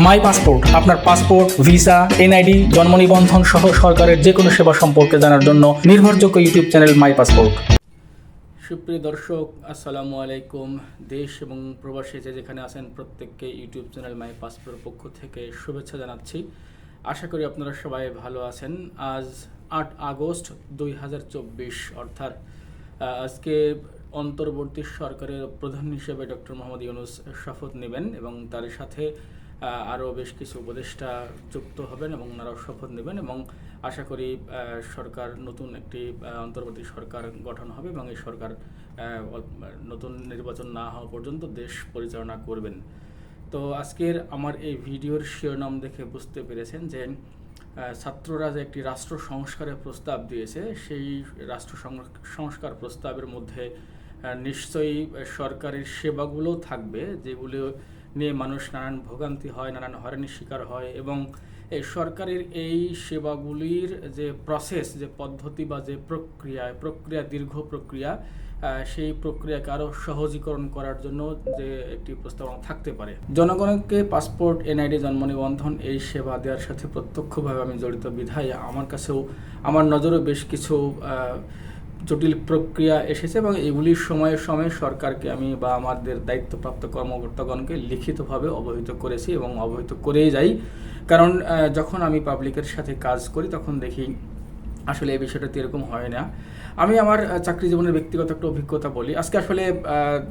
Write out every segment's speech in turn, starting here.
মাই passport, আপনার passport, visa, NID, জন্ম নিবন্ধন সহ সরকারের যে কোনো সেবা সম্পর্কে জানার জন্য নির্ভরযোগ্য ইউটিউব চ্যানেল মাই পাসপোর্ট। সুপ্রিয় দর্শক, আসসালামু আলাইকুম। দেশ এবং প্রবাসী যে যেখানে আছেন প্রত্যেককে ইউটিউব চ্যানেল মাই পাসপোর্ট পক্ষ থেকে শুভেচ্ছা জানাচ্ছি। আশা করি আপনারা সবাই ভালো আছেন। আজ আট আগস্ট দুই হাজার চব্বিশ, অর্থাৎ আজকে অন্তর্বর্তী সরকারের প্রধান হিসেবে ডক্টর মোহাম্মদ ইউনুস শপথ নেবেন এবং তার সাথে আরও বেশ কিছু উপদেষ্টা যুক্ত হবেন এবং ওনারাও শপথ নেবেন এবং আশা করি সরকার নতুন একটি অন্তর্বর্তী সরকার গঠন হবে এবং এই সরকার নতুন নির্বাচন না হওয়া পর্যন্ত দেশ পরিচালনা করবেন। তো আজকের আমার এই ভিডিওর শিরোনাম দেখে বুঝতে পেরেছেন যে ছাত্ররা যে একটি রাষ্ট্র সংস্কারের প্রস্তাব দিয়েছে, সেই রাষ্ট্র সংস্কার প্রস্তাবের মধ্যে নিশ্চয়ই সরকারের সেবাগুলো থাকবে, যেগুলো নিয়ে মানুষ নানান ভোগান্তি হয়, নানান হয়রানির শিকার হয় এবং এই সরকারের এই সেবাগুলির যে প্রসেস যে পদ্ধতি বা যে প্রক্রিয়া প্রক্রিয়া দীর্ঘ প্রক্রিয়া সেই প্রক্রিয়াকে আরও সহজীকরণ করার জন্য যে একটি প্রস্তাবনা থাকতে পারে। জনগণকে পাসপোর্ট, এনআইডি, জন্ম নিবন্ধন এই সেবা দেওয়ার সাথে প্রত্যক্ষভাবে আমি জড়িত বিধায় আমার কাছেও, আমার নজরে বেশ কিছু জটিল প্রক্রিয়া এসেছে এবং এগুলির সময়ে সময়ে সরকারকে আমি বা আমাদের দায়িত্বপ্রাপ্ত কর্মকর্তাগণকে লিখিতভাবে অবহিত করেছি এবং অবহিত করেই যাই। কারণ যখন আমি পাবলিকের সাথে কাজ করি তখন দেখি আসলে এই বিষয়টা তো এরকম হয় না। আমি আমার চাকরি জীবনের ব্যক্তিগত একটা অভিজ্ঞতা বলি। আজকে আসলে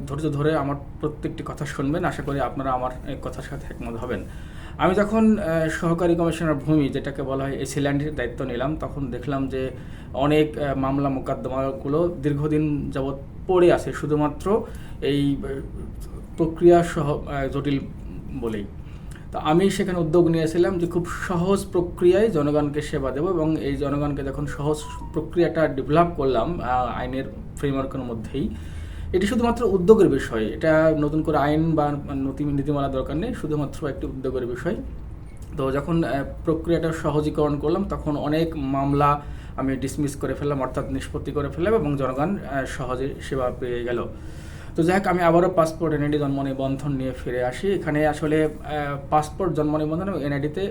ধৈর্য ধরে আমার প্রত্যেকটি কথা শুনবেন। আশা করি আপনারা আমার কথার সাথে একমত হবেন। আমি যখন সহকারী কমিশনার ভূমি, যেটাকে বলা হয় এসিল্যান্ডের দায়িত্ব নিলাম, তখন দেখলাম যে অনেক মামলা মোকদ্দমাগুলো দীর্ঘদিন যাবৎ পড়ে আছে, শুধুমাত্র এই প্রক্রিয়া সহ জটিল বলেই। তো আমি সেখানে উদ্যোগ নিয়েছিলাম যে খুব সহজ প্রক্রিয়ায় জনগণকে সেবা দেবো এবং এই জনগণকে যখন সহজ প্রক্রিয়াটা ডেভেলপ করলাম আইনের ফ্রেমওয়ার্কের মধ্যেই এটি শুধুমাত্র উদ্যোগের বিষয়। এটা নতুন করে আইন বা নতুন নীতিমালা দরকার নেই, শুধুমাত্র একটি উদ্যোগের বিষয়। তো যখন প্রক্রিয়াটা সহজীকরণ করলাম, তখন অনেক মামলা আমি ডিসমিস করে ফেললাম, অর্থাৎ নিষ্পত্তি করে ফেললাম এবং জনগণ সহজে সেবা পেয়ে গেল। তো যাই হোক, আমি আবারও পাসপোর্ট এনআইডি জন্ম নিবন্ধন নিয়ে ফিরে আসি। এখানে আসলে পাসপোর্ট জন্ম নিবন্ধন এবং এনআইডিতে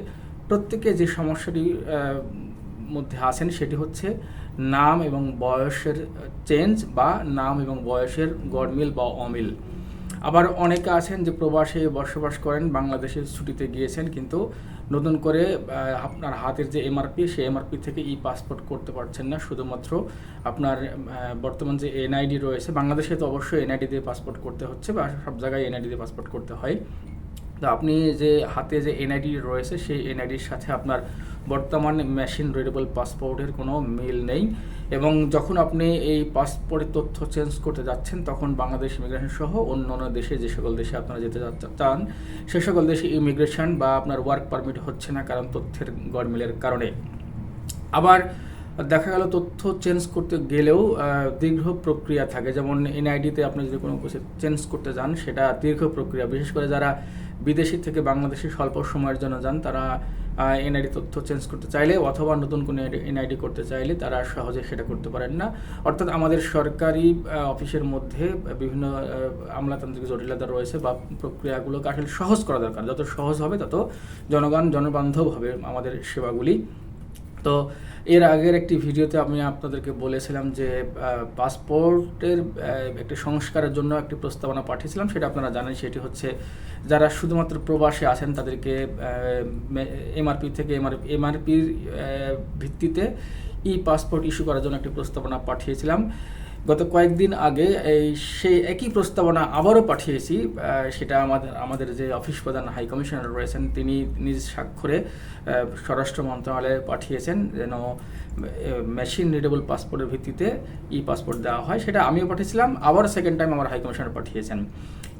প্রত্যেকে যে সমস্যাটি মধ্যে আছেন সেটি হচ্ছে নাম এবং বয়সের চেঞ্জ বা নাম এবং বয়সের গড়মিল বা অমিল। আবার অনেকে আছেন যে প্রবাসে বসবাস করেন, বাংলাদেশের ছুটিতে গিয়েছেন কিন্তু নতুন করে আপনার হাতের যে এমআরপি, সেই এমআরপি থেকে ই পাসপোর্ট করতে পারছেন না। শুধুমাত্র আপনার বর্তমান যে এনআইডি রয়েছে, বাংলাদেশে তো অবশ্যই এনআইডি দিয়ে পাসপোর্ট করতে হচ্ছে বা সব জায়গায় এনআইডি দিয়ে পাসপোর্ট করতে হয়। তো আপনি যে হাতে যে এনআইডি রয়েছে, সেই এনআইডির সাথে আপনার বর্তমান মেশিন রিডেবল পাসপোর্টের কোনো মিল নেই। এবং যখন আপনি এই পাসপোর্টের তথ্য চেঞ্জ করতে যাচ্ছেন, তখন বাংলাদেশ ইমিগ্রেশন সহ অন্য অন্য দেশে যে সকল দেশে আপনারা যেতে চান, সে সকল দেশে ইমিগ্রেশন বা আপনার ওয়ার্ক পারমিট হচ্ছে না কারণ তথ্যের গড়মিলের কারণে। আবার দেখা গেল তথ্য চেঞ্জ করতে গেলেও দীর্ঘ প্রক্রিয়া থাকে। যেমন এনআইডিতে আপনি যদি কোনো কিছু চেঞ্জ করতে যান, সেটা দীর্ঘ প্রক্রিয়া। বিশেষ করে যারা বিদেশি থেকে বাংলাদেশে স্বল্প সময়ের জন্য যান, তারা এনআইডি তথ্য চেঞ্জ করতে চাইলে অথবা নতুন কোনো এনআইডি করতে চাইলে তারা সহজে সেটা করতে পারেন না। অর্থাৎ আমাদের সরকারি অফিসের মধ্যে বিভিন্ন আমলাতান্ত্রিক জটিলতা রয়েছে বা প্রক্রিয়াগুলোকে আসলে সহজ করা দরকার। যত সহজ হবে তত জনগণ, জনবান্ধব হবে আমাদের সেবাগুলি। তো এর আগের একটি ভিডিওতে আমি আপনাদেরকে বলেছিলাম যে পাসপোর্টের একটি সংস্কারের জন্য একটি প্রস্তাবনা পাঠিয়েছিলাম, সেটা আপনারা জানেন, সেটি হচ্ছে যারা শুধুমাত্র প্রবাসে আছেন তাদেরকে এমআরপি থেকে এমআর, এমআরপির ভিত্তিতে ই পাসপোর্ট ইস্যু করার জন্য একটি প্রস্তাবনা পাঠিয়েছিলাম। গত কয়েকদিন আগে এই সেই একই প্রস্তাবনা আবারও পাঠিয়েছি সেটা আমাদের আমাদের যে অফিস প্রধান হাই কমিশনার রয়েছেন, তিনি নিজ স্বাক্ষরে স্বরাষ্ট্র মন্ত্রণালয়ে পাঠিয়েছেন যেন মেশিন রিডেবল পাসপোর্টের ভিত্তিতে ই পাসপোর্ট দেওয়া হয়, সেটা আমিও পাঠিয়েছিলাম, আবার সেকেন্ড টাইম আমার হাই কমিশনার পাঠিয়েছেন।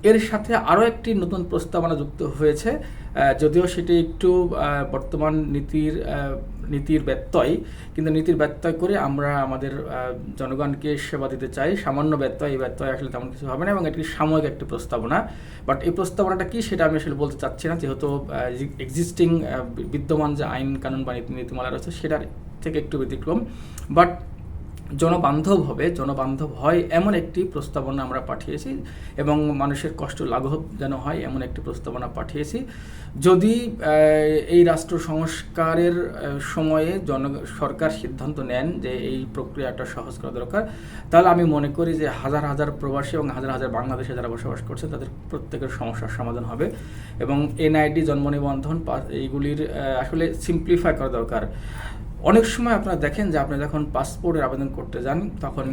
এর সাথে আরও একটি নতুন প্রস্তাবনা যুক্ত হয়েছে যদিও সেটি একটু বর্তমান নীতির নীতির ব্যত্যয়, কিন্তু নীতির ব্যত্যয় করে আমরা আমাদের জনগণকে সেবা দিতে চাই। সামান্য ব্যত্যয়, এই ব্যত্যয় আসলে তেমন কিছু হবে না এবং এটি সাময়িক একটি প্রস্তাবনা। বাট এই প্রস্তাবনাটা কি সেটা আমি আসলে বলতে চাচ্ছি না, যেহেতু এক্সিস্টিং বিদ্যমান যে আইন, কানুন বা নীতি- নীতিমালা রয়েছে, সেটার থেকে একটু ব্যতিক্রম। বাট জনবান্ধব হবে, জনবান্ধব হয় এমন একটি প্রস্তাবনা আমরা পাঠিয়েছি এবং মানুষের কষ্ট লাঘব যেন হয় এমন একটি প্রস্তাবনা পাঠিয়েছি। যদি এই রাষ্ট্র সংস্কারের সময়ে জন, সরকার সিদ্ধান্ত নেন যে এই প্রক্রিয়াটা সহজ করা দরকার, তাহলে আমি মনে করি যে হাজার হাজার প্রবাসী এবং হাজার হাজার বাংলাদেশে যারা বসবাস করছে তাদের প্রত্যেকের সমস্যার সমাধান হবে এবং এনআইডি, জন্ম নিবন্ধন এইগুলির আসলে সিম্পলিফাই করা দরকার। অনেক সময় আপনারা দেখেন যে আপনি যখন পাসপোর্টের আবেদন করতে যান, তখন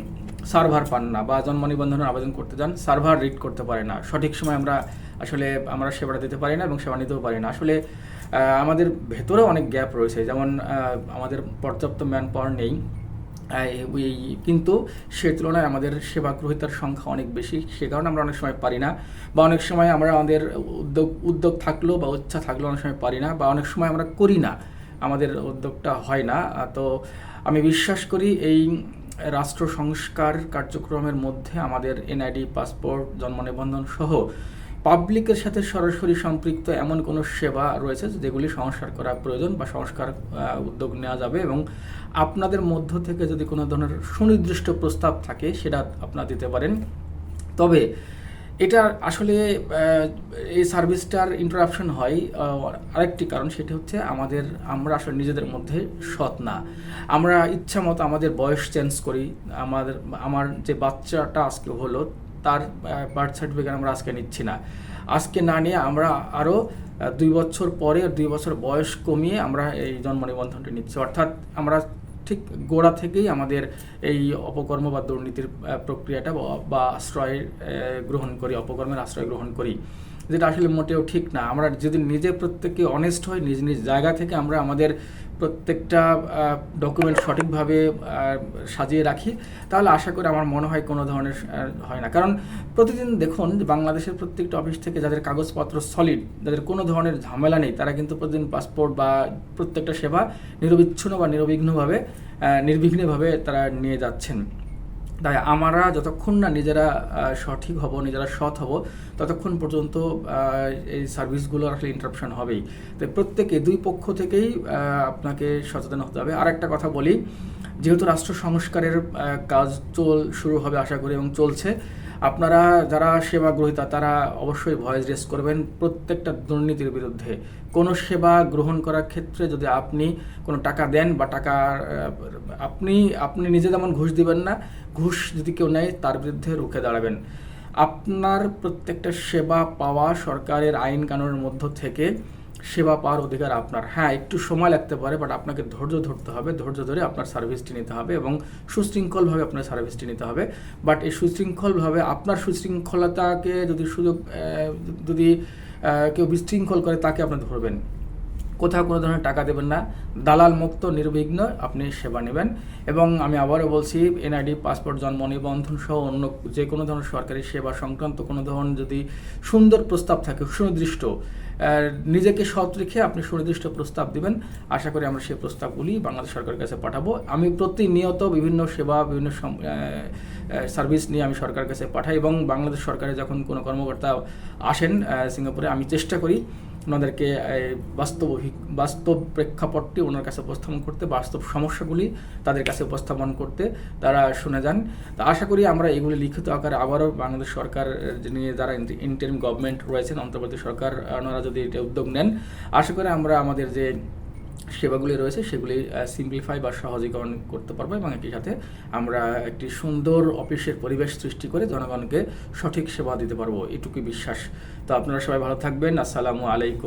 সার্ভার পান না বা জন্ম নিবন্ধনের আবেদন করতে যান, সার্ভার রিড করতে পারে না। সঠিক সময় আমরা আসলে আমরা সেবাটা দিতে পারি না এবং সেবা নিতেও পারি না। আসলে আমাদের ভেতরেও অনেক গ্যাপ রয়েছে। যেমন আমাদের পর্যাপ্ত ম্যান পাওয়ার নেই কিন্তু সে তুলনায় আমাদের সেবা গ্রহীতার সংখ্যা অনেক বেশি। সে কারণে আমরা অনেক সময় পারি না বা অনেক সময় আমরা আমাদের উদ্যোগ উদ্যোগ থাকলেও বা ইচ্ছা থাকলেও অনেক সময় পারি না বা অনেক সময় আমরা করি না। আমাদের উদ্যোগটা হয় না। তো আমি বিশ্বাস করি এই রাষ্ট্র সংস্কার কার্যক্রমের মধ্যে আমাদের এনআইডি, পাসপোর্ট, জন্ম নিবন্ধন সহ পাবলিকের সাথে সরাসরি সম্পৃক্ত এমন কোনো সেবা রয়েছে যেগুলি সংস্কার করা প্রয়োজন বা সংস্কার উদ্যোগ নেওয়া যাবে এবং আপনাদের মধ্য থেকে যদি কোনো ধরনের সুনির্দিষ্ট প্রস্তাব থাকে সেটা আপনারা দিতে পারেন। তবে এটা আসলে এই সার্ভিসটার ইন্টারাপশন হয় আরেকটি কারণ সেটি হচ্ছে আমাদের, আমরা আসলে নিজেদের মধ্যে সৎ না। আমরা ইচ্ছা মতো আমাদের বয়স চেঞ্জ করি, আমাদের, আমার যে বাচ্চাটা আজকে হলো, তার বার্থ সার্টিফিকেট আমরা আজকে নিচ্ছি না। আজকে না নিয়ে আমরা আরও দুই বছর পরে, দুই বছর বয়স কমিয়ে আমরা এই জন্ম নিবন্ধনটি নিচ্ছি। অর্থাৎ আমরা ঠিক গোড়া থেকেই আমাদের এই অপকর্ম বা দুর্নীতির প্রক্রিয়াটা বা- আশ্রয় গ্রহণ করি, অপকর্মের আশ্রয় গ্রহণ করি, যেটা আসলে মোটেও ঠিক না। আমরা যদি নিজে প্রত্যেকে অনেস্ট হই, নিজ নিজ জায়গা থেকে আমরা আমাদের প্রত্যেকটা ডকুমেন্ট সঠিকভাবে সাজিয়ে রাখি, তাহলে আশা করি আমার মনে হয় কোনো ধরনের হয় না। কারণ প্রতিদিন দেখুন বাংলাদেশের প্রত্যেকটা অফিস থেকে যাদের কাগজপত্র সলিড যাদের কোনো ধরনের ঝামেলা নেই, তারা কিন্তু প্রতিদিন পাসপোর্ট বা প্রত্যেকটা সেবা নিরবিচ্ছিন্ন বা নিরবিঘ্নভাবে নির্বিঘ্নেভাবে তারা নিয়ে যাচ্ছেন। তাই আমরা যতক্ষণ না নিজেরা সঠিক হব, নিজেরা সৎ হব, ততক্ষণ পর্যন্ত এই সার্ভিসগুলো আসলে ইন্টারাপশন হবেই। তো প্রত্যেকে, দুই পক্ষ থেকেই আপনাকে সচেতন হতে হবে। আর একটা কথা বলি, যেহেতু রাষ্ট্র সংস্কারের কাজ চল, শুরু হবে আশা করি এবং চলছে আপনারা যারা সেবা গ্রহীতা তারা অবশ্যই ভয়েস রেস করবেন প্রত্যেকটা দুর্নীতির বিরুদ্ধে। কোনো সেবা গ্রহণ করার ক্ষেত্রে যদি আপনি কোনো টাকা দেন বা টাকা আপনি আপনি নিজে যেমন ঘুষ দিবেন না, ঘুষ যদি কেউ নেয় তার বিরুদ্ধে রুখে দাঁড়াবেন। আপনার প্রত্যেকটা সেবা পাওয়া সরকারের আইন কানুনের মধ্য থেকে সেবা পাওয়ার অধিকার আপনার। হ্যাঁ একটু সময় লাগতে পারে বাট আপনাকে ধৈর্য ধরতে হবে, ধৈর্য ধরে আপনার সার্ভিসটি নিতে হবে এবং সুশৃঙ্খলভাবে আপনার সার্ভিসটি নিতে হবে। বাট এই সুশৃঙ্খলভাবে আপনার সুশৃঙ্খলতাকে যদি সুযোগ যদি কেউ বিশৃঙ্খল করে, তাকে আপনি ধরবেন। কোথাও কোনো ধরনের টাকা দেবেন না। দালাল মুক্ত, নির্বিঘ্ন আপনি সেবা নেবেন। এবং আমি আবারও বলছি, এনআইডি, পাসপোর্ট, জন্ম নিবন্ধন সহ অন্য যে কোনো ধরনের সরকারি সেবা সংক্রান্ত কোনো ধরনের যদি সুন্দর প্রস্তাব থাকে, সুনির্দিষ্ট নিজেকে সৎ রেখে আপনি সুনির্দিষ্ট প্রস্তাব দিবেন, আশা করি আমরা সেই প্রস্তাবগুলি বাংলাদেশ সরকারের কাছে পাঠাবো। আমি প্রতিনিয়ত বিভিন্ন সেবা, বিভিন্ন সার্ভিস নিয়ে আমি সরকারের কাছে পাঠাই এবং বাংলাদেশ সরকারে যখন কোনো কর্মকর্তা আসেন সিঙ্গাপুরে, আমি চেষ্টা করি ওনাদেরকে বাস্তব বাস্তব প্রেক্ষাপটটি ওনার কাছে উপস্থাপন করতে, বাস্তব সমস্যাগুলি তাদের কাছে উপস্থাপন করতে তারা শুনে যান। তা আশা করি আমরা এগুলি লিখিত আকারে আবারও বাংলাদেশ সরকার নিয়ে যারা ইন্টারিম গভর্নমেন্ট রয়েছেন অন্তর্বর্তী সরকার, ওনারা যদি এটা উদ্যোগ নেন, আশা করি আমরা আমাদের যে সেবাগুলি রয়েছে, সেগুলি সিম্পলিফাই বা সহজীকরণ করতে পারব এবং একই সাথে আমরা একটি সুন্দর অফিসের পরিবেশ সৃষ্টি করে জনগণকে সঠিক সেবা দিতে পারব, এটুকুই বিশ্বাস। তো আপনারা সবাই ভালো থাকবেন, আসসালামু আলাইকুম।